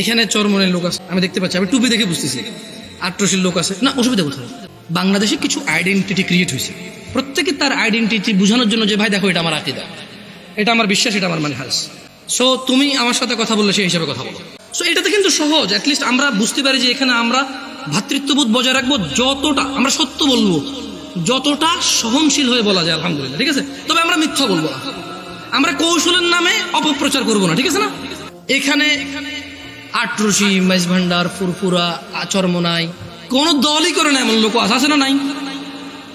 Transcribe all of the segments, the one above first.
এখানে চরমনের লোক আছে। আমি দেখতে পাচ্ছি, আমি টুপি দেখে বুঝতেছি। আট্রসির লোক আছে। না, অসুবিধা কোথায়? বাংলাদেশে কিছু আইডেন্টিটি ক্রিয়েট হয়েছে। প্রত্যেকে তার আইডেন্টিটি বোঝানোর জন্য যে, ভাই, দেখো, এটা আমার আকিদা। এটা আমার বিশ্বাস, এটা আমার মানে হাস সো তুমি আমার সাথে কথা বললে, সেই হিসাবে কথা বলো। সো এটাতে কিন্তু সহজ। অ্যাটলিস্ট আমরা বুঝতে পারি যে, এখানে আমরা ভ্রাতৃত্ববোধ বজায় রাখব যতটা, আমরা সত্য বলব, যতটা সহনশীল হয়ে বলা যায়, আলহামদুলিল্লাহ, ঠিক আছে? তবে আমরা মিথ্যা বলব না। আমরা কৌশলের নামে অপপ্রচার করব না, ঠিক আছে না? এখানে আটরশি মাইজ ভান্ডার ফুরফুরা আচরমনাই কোন দলই করে না এমন লোক আছে আছে না নাই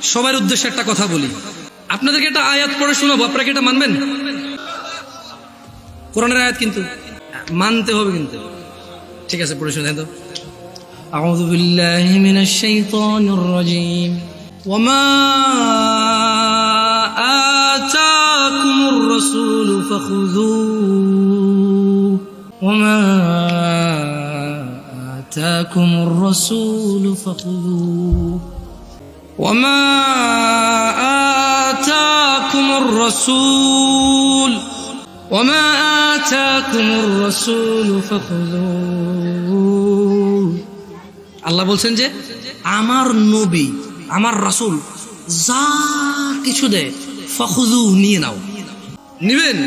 সবার উদ্দেশ্যে একটা কথা বলি আপনাদেরকে একটা আয়াত পড়ে শোনাবো আপনারা কি এটা মানবেন কোরআনের আয়াত কিন্তু মানতে হবে কিন্তু ঠিক আছে পড়ে শুনে তো أعوذ بالله من الشيطان الرجيم وما آتاكم الرسول فخذوه وما آتاكم الرسول وما آتاكم الرسول فخذوه আল্লাহ বলছেন যে আমার নবী আমার রাসূল যা কিছু দেয় ফখুজু নিয়ে নাও নিবেন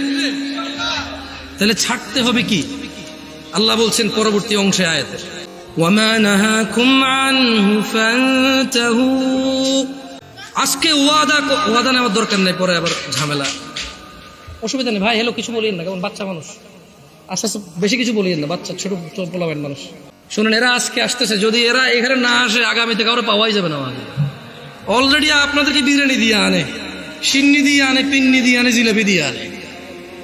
তাহলে ছাড়তে হবে কি আল্লাহ বলছেন পরবর্তী অংশে আয়াতে ওয়ামা নাহাকুম আনহু ফান্তাহু আজকে ওয়াদা ওয়াদা নেওয়ার দরকার নেই, পরে আবার ঝামেলা। অসুবিধা নেই। ভাই হ্যালো কিছু বলিয়েন না, কেমন বাচ্চা মানুষ। আস্তে আস্তে বেশি কিছু বলিয়েন না, বাচ্চা, ছোট পোলাবেন মানুষ। শুনুন, এরা আজকে আসতেছে, যদি এরা এখানে না আসে আগামীতে কারও পাওয়াই যাবে না আমাদের। অলরেডি আপনাদেরকে বিরিয়ানি দিয়ে আনে, সিন্নি দিয়ে আনে, পিন্নি দিয়ে আনে, জিলাপি দিয়ে আনে।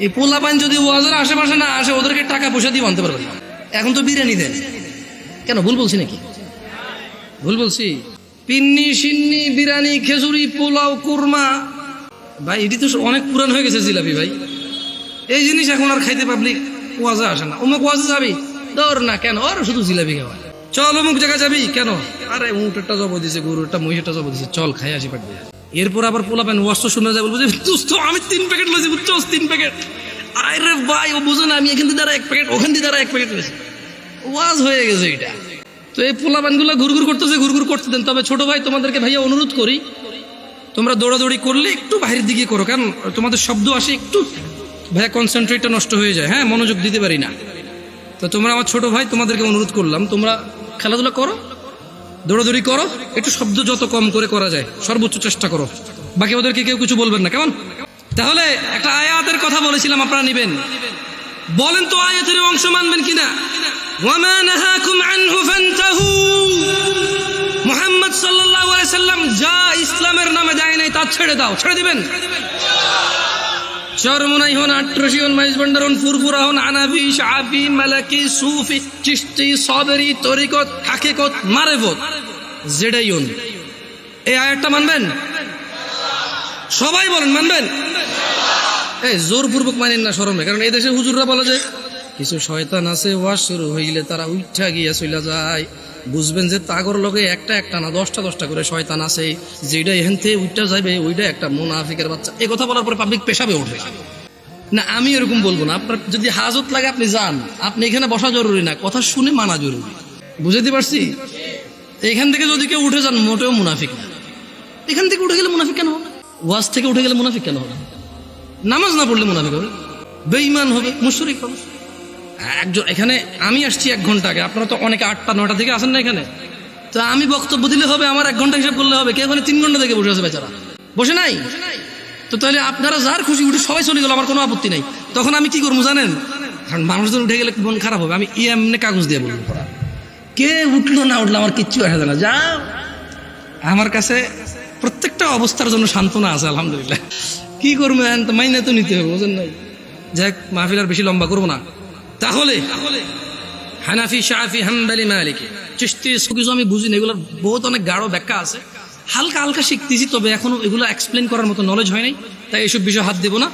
এই পোলাপান যদি ওয়াজের আশেপাশে না আসে, ওদেরকে টাকা পয়সা দিয়ে আনতে পারবে না। এখন তো বিরিয়ানি দেন। কেন, ভুল বলছি নাকি? ভুল বলছি? পিন্নি, সিন্নি, বিরিয়ানি, খেজুরি, পোলাও, কুরমা। ভাই, এটি তো অনেক পুরান হয়ে গেছে জিলাপি ভাই। এই জিনিস এখন আর খাইতে পাবলিক ওয়াজে আসে না। অমুক ওয়াজে যাবি? দৌড় না, কেন? আর শুধু জিলাপি খাওয়া। চল, অমুক জায়গায় যাবি, কেন? আরে, উঁটেরটা জব দিছে, গরুরটা মহিষেরটা জব দিছে। চল, খাই, আসি পাঠ এরপর আবার পোলা পেন ওয়াজ তো শুনে যায় বলব যে আমি তিন প্যাকেট লইছি বুঝছ তিন প্যাকেট আরে ভাই, ও বুঝো না, আমি এখান থেকে দ্বারা এক প্যাকেট ওখান থেকে দ্বারা এক প্যাকেট লইছি। ওয়াজ হয়ে গেছে এটা। তো এই পোলাপানগুলো ঘুরঘুর করতেছে, ঘুরঘুর করতে দেন। তবে ছোট ভাই, তোমাদেরকে ভাইয়া অনুরোধ করি, তোমরা দৌড়াদৌড়ি করলে একটু বাইরের দিকে করো, কারণ তোমাদের শব্দ আসে একটু। ভাইয়া কনসেন্ট্রেটটা নষ্ট হয়ে যায়। হ্যাঁ মনোযোগ দিতে পারি না। তো তোমরা আমার ছোট ভাই, তোমাদেরকে অনুরোধ করলাম, তোমরা খেলাধুলা করো, দৌড়াদৌড়ি করো, একটু শব্দ যত কম করে করা যায়, সর্বোচ্চ চেষ্টা করো। বাকি ওদেরকে কেউ কিছু বলবেন না, কেমন? তাহলে একটা আয়াতের কথা বলেছিলাম, আপনারা নিবেন। বলেন তো আয়াতের অংশ মানবেন কিনা? ওয়ামা নাহাকুম আনহু ফান্তাহু মুহাম্মদ সাল্লাল্লাহু আলাইহি সাল্লাম যা ইসলামের নামে দেয় নাই তা ছেড়ে দাও, ছেড়ে দিবেন। চরমনাই হন, আট্রসি হন মাইজ ভান্ডার হন, ফুরফুরা হন আনাফি শাফি মালাকি, সুফি, চিশতি, সবেরি, তরিকত, হাকিকত, মারেফত, যেটাই হন। এই আয়াতটা মানবেন? সবাই বলেন, মানবেন? এই জোরপূর্বক মানেন না শরমে কারণ এই দেশে হুজুররা বলে যে কিছু শয়তান আছে, ওয়াজ শুরু হইলে তারা উঠা গিয়া চলে যায়। বুঝবেন যে তাগর লগে একটা একটা না, দশটা দশটা করে শয়তান আছে। যেটা এখান থেকে উঠটা যাবে ওইটা একটা মুনাফিকের বাচ্চা। এই কথা বলার পরে পাবলিক পেশাবে ওঠে না, আমি এরকম বলব না। আপনার যদি হাজত লাগে, আপনি যান। আপনি এখানে বসা জরুরি না, কথা শুনে মানা জরুরি। বুঝাতে পারছি? এখান থেকে যদি কেউ উঠে যান, মোটেও মুনাফিক না। এখান থেকে উঠে গেলে মুনাফিক কেন হবে? ওয়াজ থেকে উঠে গেলে মুনাফিক কেন হবে? নামাজ না পড়লে মুনাফিক হবে? বেঈমান হবে, মুশরিক হবে একজন, এখানে আমি আসছি এক ঘণ্টা আগে। আপনারা তো অনেকে আটটা নটা থেকে আসেন না এখানে। তো আমি বক্তব্য দিলে হবে, আমার এক ঘণ্টা হিসাব করলে হবে। কে ওখানে তিন ঘণ্টা থেকে বসে আছে বেচারা। বসে নাই? তো তাহলে আপনারা যার খুশি উঠে সবাই চলে গেল, আমার কোনো আপত্তি নাই। তখন আমি কি করব জানেন? কারণ মানুষজন উঠে গেলে মন খারাপ হবে। আমি ই এমনি কাগজ দিয়ে বলব। কে উঠল না উঠল আমার কিচ্ছু আসে না। যাও আমার কাছে প্রত্যেকটা অবস্থার জন্য সান্ত্বনা আছে, আলহামদুলিল্লাহ। কি করবেন তো মাইনে তো নিতে হবে, বুঝেন নাই? যাক মাহফিল আর বেশি লম্বা করব না। তাহলে হানাফি শাহাফি হাম্বালি, মালিকি। চিস্তি কিছু আমি বুঝি না, এগুলোর বহুত অনেক গাঢ় ব্যাখ্যা আছে। হালকা হালকা শিখতেছি, তবে এখনও এগুলো এক্সপ্লেন করার মতো নলেজ হয় নাই, তাই এইসব বিষয়ে হাত দেবো না।